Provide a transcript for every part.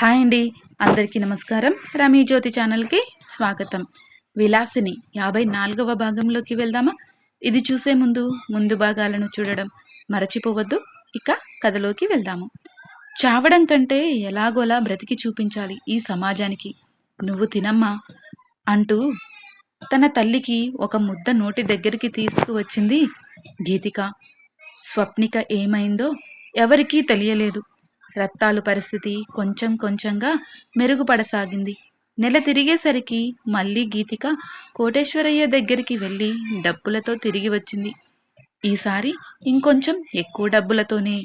Hi అండి. అందరికీ నమస్కారం. రమీ జ్యోతి ఛానల్కి స్వాగతం. విలాసిని యాభై నాలుగవ భాగంలోకి వెళ్దామా? ఇది చూసే ముందు ముందు భాగాలను చూడడం మరచిపోవద్దు. ఇక కథలోకి వెళ్దాము. చావడం కంటే ఎలాగోలా బ్రతికి చూపించాలి ఈ సమాజానికి. నువ్వు తినమ్మా అంటూ తన తల్లికి ఒక ముద్ద నోటి దగ్గరికి తీసుకువచ్చింది గీతిక. స్వప్నిక ఏమైందో ఎవరికీ తెలియలేదు. రత్తాలు పరిస్థితి కొంచెం కొంచెంగా మెరుగుపడసాగింది. నెల తిరిగేసరికి మళ్ళీ గీతిక కోటేశ్వరయ్య దగ్గరికి వెళ్ళి డబ్బులతో తిరిగి వచ్చింది. ఈసారి ఇంకొంచెం ఎక్కువ డబ్బులతోనే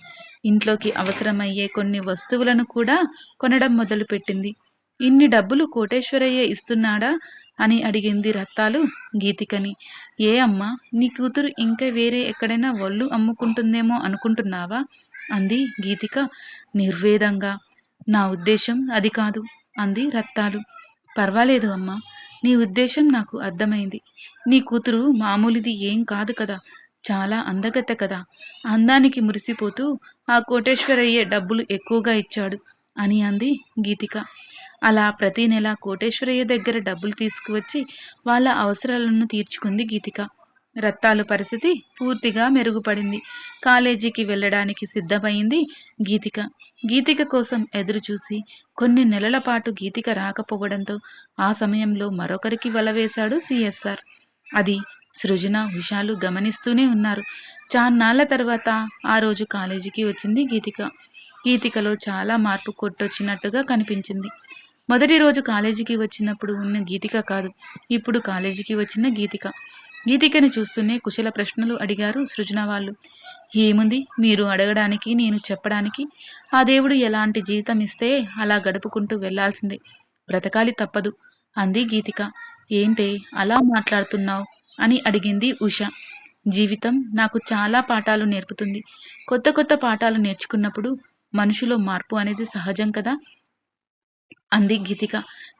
ఇంట్లోకి అవసరమయ్యే కొన్ని వస్తువులను కూడా కొనడం మొదలుపెట్టింది. ఇన్ని డబ్బులు కోటేశ్వరయ్య ఇస్తున్నాడా? అని అడిగింది రత్తాలు గీతికని. ఏ అమ్మా నీ కూతురు ఇంకా వేరే ఎక్కడైనా వళ్ళు అమ్ముకుంటుందేమో అనుకుంటున్నావా? అంది గీతిక నిర్వేదంగా. నా ఉద్దేశం అది కాదు అంది రత్తాలు. పర్వాలేదు అమ్మా నీ ఉద్దేశం నాకు అర్థమైంది. నీ కూతురు మామూలుది ఏం కాదు కదా చాలా అందగత్త కదా. అందానికి మురిసిపోతూ ఆ కోటేశ్వరయ్యే డబ్బులు ఎక్కువగా ఇచ్చాడు అని అంది గీతిక. అలా ప్రతి నెల కోటేశ్వరయ్య దగ్గర డబ్బులు తీసుకువచ్చి వాళ్ళ అవసరాలను తీర్చుకుంది గీతిక. రత్తాలు పరిస్థితి పూర్తిగా మెరుగుపడింది. కాలేజీకి వెళ్ళడానికి సిద్ధమైంది గీతిక. గీతిక కోసం ఎదురుచూసి కొన్ని నెలల పాటు గీతిక రాకపోవడంతో ఆ సమయంలో మరొకరికి వలవేశాడు సిఎస్ఆర్. అది సృజన హుషాలు గమనిస్తూనే ఉన్నారు. చాన్నాళ్ళ తర్వాత ఆ రోజు కాలేజీకి వచ్చింది గీతిక. గీతికలో చాలా మార్పు కొట్టొచ్చినట్టుగా కనిపించింది. మొదటి రోజు కాలేజీకి వచ్చినప్పుడు ఉన్న గీతిక కాదు ఇప్పుడు కాలేజీకి వచ్చిన గీతిక. గీతికని చూస్తూనే కుశల ప్రశ్నలు అడిగారు సృజన వాళ్ళు. ఏముంది? మీరు అడగడానికి నేను చెప్పడానికి? ఆ దేవుడు ఎలాంటి జీవితం ఇస్తే అలా గడుపుకుంటూ వెళ్ళాల్సిందే. బ్రతకాలి తప్పదు అంది గీతిక. ఏంటే అలా మాట్లాడుతున్నావు? అని అడిగింది ఉష. జీవితం నాకు చాలా పాఠాలు నేర్పుతుంది. కొత్త కొత్త పాఠాలు నేర్చుకున్నప్పుడు మనుషులో మార్పు అనేది సహజం కదా? అంది గీతిక.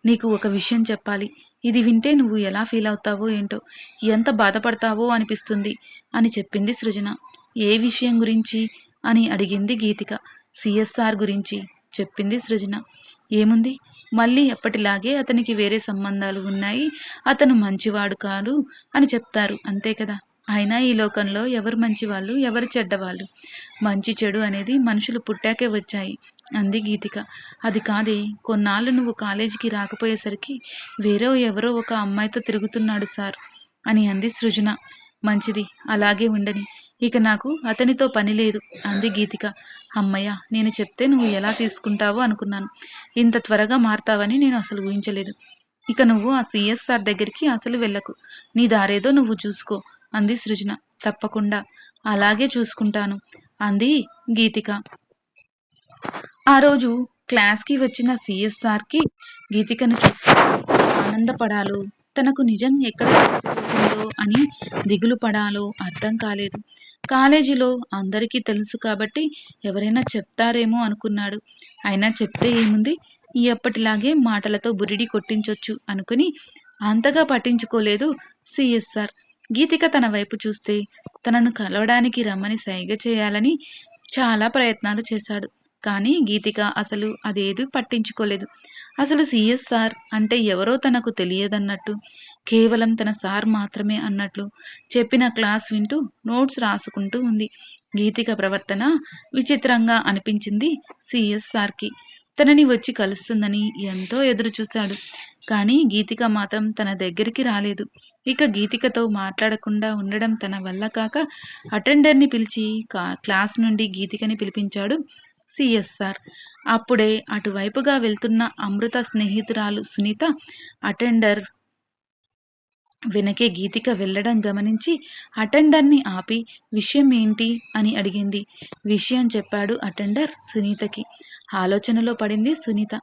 నీకు ఒక విషయం చెప్పాలి. ఇది వింటే నువ్వు ఎలా ఫీల్ అవుతావో ఏంటో ఎంత బాధపడతావో అనిపిస్తుంది అని చెప్పింది సృజన. ఏ విషయం గురించి? అని అడిగింది గీతిక. సిఎస్ఆర్ గురించి చెప్పింది సృజన. ఏముంది? మళ్ళీ ఎప్పటిలాగే అతనికి వేరే సంబంధాలు ఉన్నాయి. అతను మంచివాడు కాదు అని చెప్తారు. అంతే కదా? అయినా ఈ లోకంలో ఎవరు మంచివాళ్ళు? ఎవరు చెడ్డవాళ్ళు? మంచి చెడు అనేది మనుషులు పుట్టాకే వచ్చాయి. అంది గీతిక. అది కాదే కొన్నాళ్ళు నువ్వు కాలేజీకి రాకపోయేసరికి వేరే ఎవరో ఒక అమ్మాయితో తిరుగుతున్నాడు సార్ అని అంది సృజన. మంచిది అలాగే ఉండని. ఇక నాకు అతనితో పని లేదు అంది గీతిక. అమ్మయ్య నేను చెప్తే నువ్వు ఎలా తీసుకుంటావో అనుకున్నాను. ఇంత త్వరగా మారతావని నేను అసలు ఊహించలేదు. ఇక నువ్వు ఆ సిఎస్ఆర్ దగ్గరికి అసలు వెళ్ళకు. నీ దారేదో నువ్వు చూసుకో అంది సృజన. తప్పకుండా అలాగే చూసుకుంటాను అంది గీతిక. ఆ రోజు క్లాస్కి వచ్చిన సిఎస్ఆర్కి గీతికను చూసి ఆనందపడాలో తనకు నిజం ఎక్కడ తెలిసిపోతుందో అని దిగులు పడాలో అర్థం కాలేదు. కాలేజీలో అందరికీ తెలుసు కాబట్టి ఎవరైనా చెప్తారేమో అనుకున్నాడు. అయినా చెప్తే ఏముంది? ఎప్పటిలాగే మాటలతో బురిడి కొట్టించొచ్చు అనుకుని అంతగా పట్టించుకోలేదు సిఎస్ఆర్ గీతిక తన వైపు చూస్తే తనను కలవడానికి రమ్మని సైగ చేయాలని చాలా ప్రయత్నాలు చేశాడు. కానీ గీతిక అసలు అదేది పట్టించుకోలేదు. అసలు సిఎస్ఆర్ అంటే ఎవరో తనకు తెలియదన్నట్టు కేవలం తన సార్ మాత్రమే అన్నట్లు చెప్పిన క్లాస్ వింటూ నోట్స్ రాసుకుంటూ ఉంది. గీతిక ప్రవర్తన విచిత్రంగా అనిపించింది సిఎస్ఆర్కి తనని వచ్చి కలుస్తుందని ఎంతో ఎదురు చూశాడు కానీ గీతిక మాత్రం తన దగ్గరికి రాలేదు. ఇక గీతికతో మాట్లాడకుండా ఉండడం తన వల్ల కాక అటెండర్ని పిలిచి క్లాస్ నుండి గీతికని పిలిపించాడు సిఎస్ఆర్ అప్పుడే అటువైపుగా వెళ్తున్న అమృత స్నేహితురాలు సునీత అటెండర్ వెనకే గీతిక వెళ్ళడం గమనించి అటెండర్ని ఆపి విషయం ఏంటి? అని అడిగింది. విషయం చెప్పాడు అటెండర్ సునీతకి. ఆలోచనలో పడింది సునీత.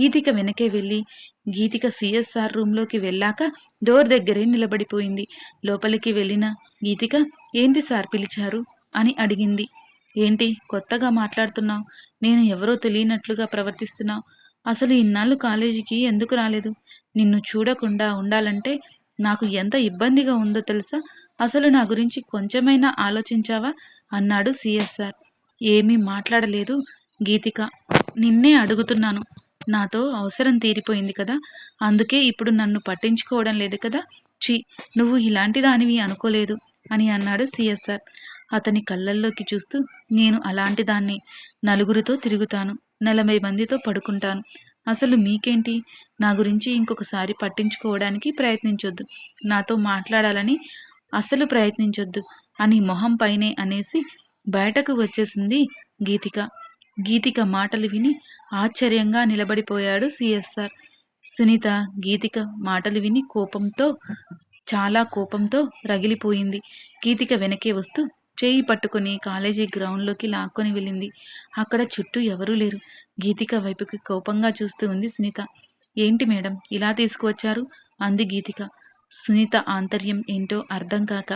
గీతిక వెనకే వెళ్ళి గీతిక సిఎస్ఆర్ రూమ్లోకి వెళ్ళాక డోర్ దగ్గరే నిలబడిపోయింది. లోపలికి వెళ్ళిన గీతిక ఏంటి సార్ పిలిచారు? అని అడిగింది. ఏంటి? కొత్తగా మాట్లాడుతున్నావు. నేను ఎవరో తెలియనట్లుగా ప్రవర్తిస్తున్నావు అసలు ఇన్నాళ్ళు కాలేజీకి ఎందుకు రాలేదు? నిన్ను చూడకుండా ఉండాలంటే నాకు ఎంత ఇబ్బందిగా ఉందో తెలుసా? అసలు నా గురించి కొంచెమైనా ఆలోచించావా? అన్నాడు సిఎస్ఆర్ ఏమీ మాట్లాడలేదు గీతిక. నిన్నే అడుగుతున్నాను. నాతో అవసరం తీరిపోయింది కదా? అందుకే ఇప్పుడు నన్ను పట్టించుకోవడం లేదు కదా? ఛీ నువ్వు ఇలాంటి దానివి అనుకోలేదు అని అన్నాడు సిఎస్ఆర్ అతని కళ్ళల్లోకి చూస్తూ నేను అలాంటి దాన్ని నలుగురితో తిరుగుతాను. నలభై మందితో పడుకుంటాను. అసలు మీకేంటి? నా గురించి ఇంకొకసారి పట్టించుకోవడానికి ప్రయత్నించొద్దు. నాతో మాట్లాడాలని అసలు ప్రయత్నించొద్దు అని మొహం పైనే అనేసి బయటకు వచ్చేసింది గీతిక. గీతిక మాటలు విని ఆశ్చర్యంగా నిలబడిపోయాడు సిఎస్ఆర్. సునీత గీతిక మాటలు విని కోపంతో చాలా కోపంతో రగిలిపోయింది. గీతిక వెనకే వస్తూ చేయి పట్టుకొని కాలేజీ గ్రౌండ్లోకి లాక్కొని వెళ్ళింది. అక్కడ చుట్టూ ఎవరూ లేరు. గీతిక వైపుకి కోపంగా చూస్తూ ఉంది సునీత. ఏంటి మేడం? ఇలా తీసుకువచ్చారు? అంది గీతిక. సునీత ఆంతర్యం ఏంటో అర్థం కాక.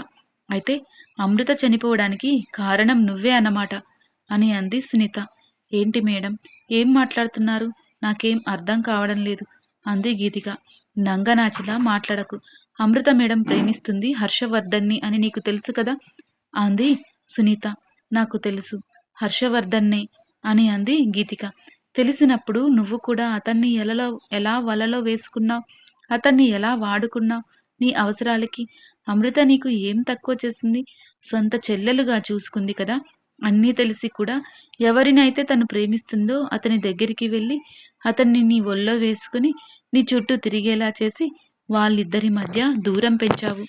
అయితే అమృత చనిపోవడానికి కారణం నువ్వే అన్నమాట అని అంది సునీత. ఏంటి మేడం? ఏం మాట్లాడుతున్నారు? నాకేం అర్థం కావడం లేదు అంది గీతిక. నంగనాచిలా మాట్లాడకు. అమృత మేడం ప్రేమిస్తుంది హర్షవర్ధన్ని అని నీకు తెలుసు కదా? అంది సునీత. నాకు తెలుసు. హర్షవర్ధన్నే అని అంది గీతిక. తెలిసినప్పుడు నువ్వు కూడా అతన్ని ఎలలో ఎలా వలలో వేసుకున్నావు? అతన్ని ఎలా వాడుకున్నావు? నీ అవసరాలకి. అమృత నీకు ఏం తక్కువ చేసింది? సొంత చెల్లెలుగా చూసుకుంది కదా? అన్నీ తెలిసి కూడా ఎవరినైతే తను ప్రేమిస్తుందో అతని దగ్గరికి వెళ్ళి అతన్ని నీ ఒళ్ళో వేసుకుని నీ చుట్టూ తిరిగేలా చేసి వాళ్ళిద్దరి మధ్య దూరం పెంచావు.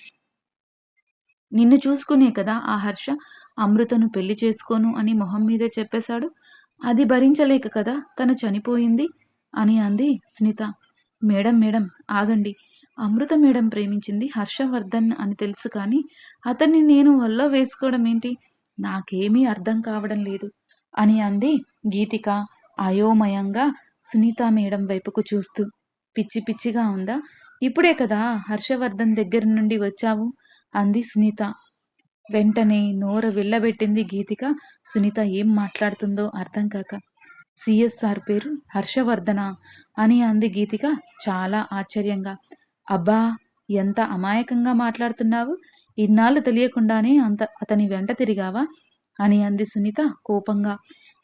నిన్ను చూసుకునే కదా ఆ హర్ష? అమృతను పెళ్ళి చేసుకోను అని మొహం మీదే చెప్పేశాడు. అది భరించలేక కదా తను చనిపోయింది? అని అంది స్నిత మేడం మేడం ఆగండి. అమృత మేడం ప్రేమించింది హర్షవర్ధన్ అని తెలుసు కానీ అతన్ని నేను వల్ల వేసుకోవడం ఏంటి? నాకేమీ అర్థం కావడం లేదు. అని అంది గీతిక అయోమయంగా సునీత మేడం వైపుకు చూస్తూ. పిచ్చి పిచ్చిగా ఉందా? ఇప్పుడే కదా హర్షవర్ధన్ దగ్గర నుండి వచ్చావు? అంది సునీత. వెంటనే నోర వెళ్ళబెట్టింది గీతిక. సునీత ఏం మాట్లాడుతుందో అర్థం కాక. సిఎస్ఆర్ పేరు హర్షవర్ధన? అని అంది గీతిక చాలా ఆశ్చర్యంగా. అబ్బా ఎంత అమాయకంగా మాట్లాడుతున్నావు? ఇన్నాళ్ళు తెలియకుండానే అంత అతని వెంట తిరిగావా? అని అంది సునీత కోపంగా.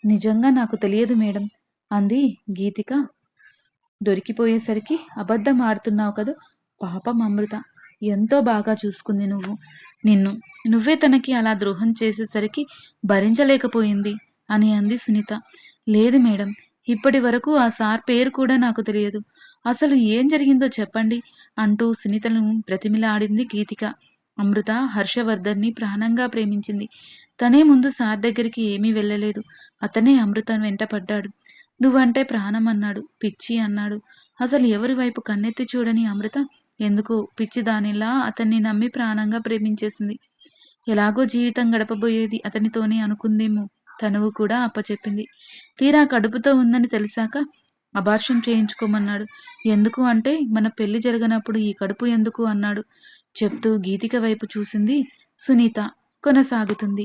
నిజంగా నాకు తెలియదు మేడం అంది గీతిక. దొరికిపోయేసరికి అబద్ధం ఆడుతున్నావు కదా? పాపం అమృత. ఎంతో బాగా చూసుకుంది నువ్వు. నిన్ను నువ్వే తనకి అలా ద్రోహం చేసేసరికి భరించలేకపోయింది అని అంది సునీత. లేదు మేడం ఇప్పటి వరకు ఆ సార్ పేరు కూడా నాకు తెలియదు. అసలు ఏం జరిగిందో చెప్పండి అంటూ సునీతను ప్రతిమిలాడింది గీతిక. అమృత హర్షవర్ధన్ని ప్రాణంగా ప్రేమించింది. తనే ముందు సార్ దగ్గరికి ఏమీ వెళ్ళలేదు. అతనే అమృత వెంట పడ్డాడు నువ్వంటే ప్రాణం అన్నాడు పిచ్చి అన్నాడు. అసలు ఎవరి వైపు కన్నెత్తి చూడని అమృత ఎందుకు? పిచ్చి దానిలా అతన్ని నమ్మి ప్రాణంగా ప్రేమించేసింది. ఎలాగో జీవితం గడపబోయేది అతనితోనే అనుకుందేమో? తనువు కూడా అప్పచెప్పింది. తీరా కడుపుతో ఉందని తెలిసాక అబార్షన్ చేయించుకోమన్నాడు. ఎందుకు అంటే మన పెళ్ళి జరగనప్పుడు ఈ కడుపు ఎందుకు? అన్నాడు. చెప్తూ గీతిక వైపు చూసింది సునీత. కొనసాగుతుంది.